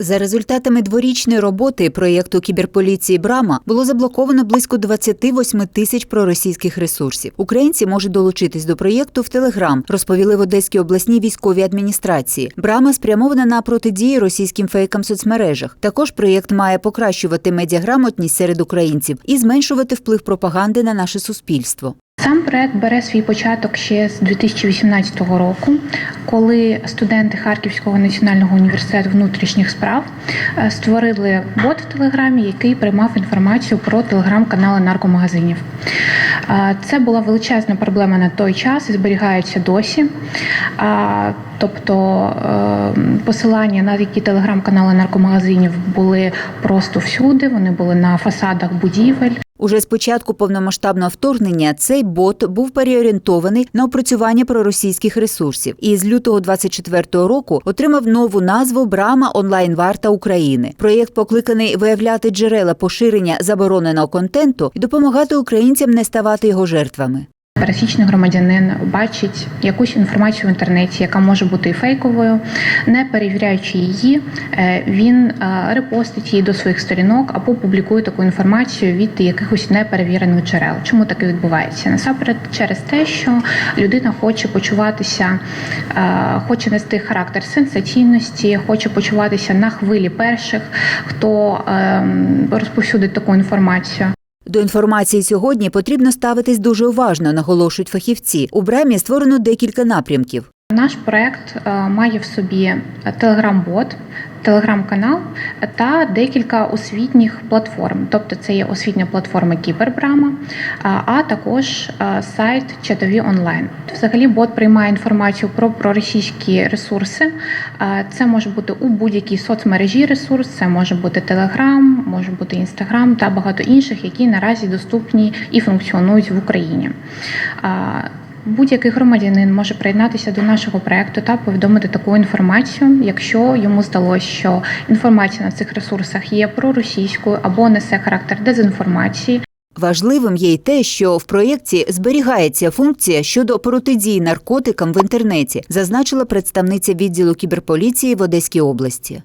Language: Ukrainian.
За результатами дворічної роботи проєкту кіберполіції Брама було заблоковано близько 28 тисяч проросійських ресурсів. Українці можуть долучитись до проєкту в Телеграм, розповіли в Одеській обласній військовій адміністрації. Брама спрямована на протидії російським фейкам в соцмережах. Також проєкт має покращувати медіаграмотність серед українців і зменшувати вплив пропаганди на наше суспільство. Сам проект бере свій початок ще з 2018 року, коли студенти Харківського національного університету внутрішніх справ е, створили бот в Телеграмі, який приймав інформацію про телеграм-канали наркомагазинів. Е, Це була величезна проблема на той час і зберігається досі. Тобто е, посилання на такі телеграм-канали наркомагазинів були просто всюди, вони були на фасадах будівель. Уже з початку повномасштабного вторгнення цей бот був переорієнтований на опрацювання проросійських ресурсів і з лютого 24-го року отримав нову назву Брама онлайн варта України. Проєкт покликаний виявляти джерела поширення забороненого контенту і допомагати українцям не ставати його жертвами. Пересічний громадянин бачить якусь інформацію в інтернеті, яка може бути і фейковою, не перевіряючи її, е, він е, репостить її до своїх сторінок або публікує таку інформацію від якихось неперевірених джерел. Чому таке відбувається? Насамперед, через те, що людина хоче почуватися, е, хоче нести характер сенсаційності, хоче почуватися на хвилі перших, хто ем, розповсюдить таку інформацію. До інформації сьогодні потрібно ставитись дуже уважно, наголошують фахівці. У бремі створено декілька напрямків. Наш проект е, має в собі телеграм-бот, телеграм-канал та декілька освітніх платформ. Тобто, це є освітня платформа Кібербрама, а- також сайт Чатові онлайн. Взагалі, бот приймає інформацію про проросійські ресурси. Це може бути у будь-якій соцмережі ресурс, це може бути Телеграм, може бути Інстаграм та багато інших, які наразі доступні і функціонують в Україні. Будь-який громадянин може приєднатися до нашого проекту та повідомити таку інформацію, якщо йому здалося, що інформація на цих ресурсах є проросійською або несе характер дезінформації. Важливим є й те, що в проєкті зберігається функція щодо протидії наркотикам в інтернеті, зазначила представниця відділу кіберполіції в Одеській області.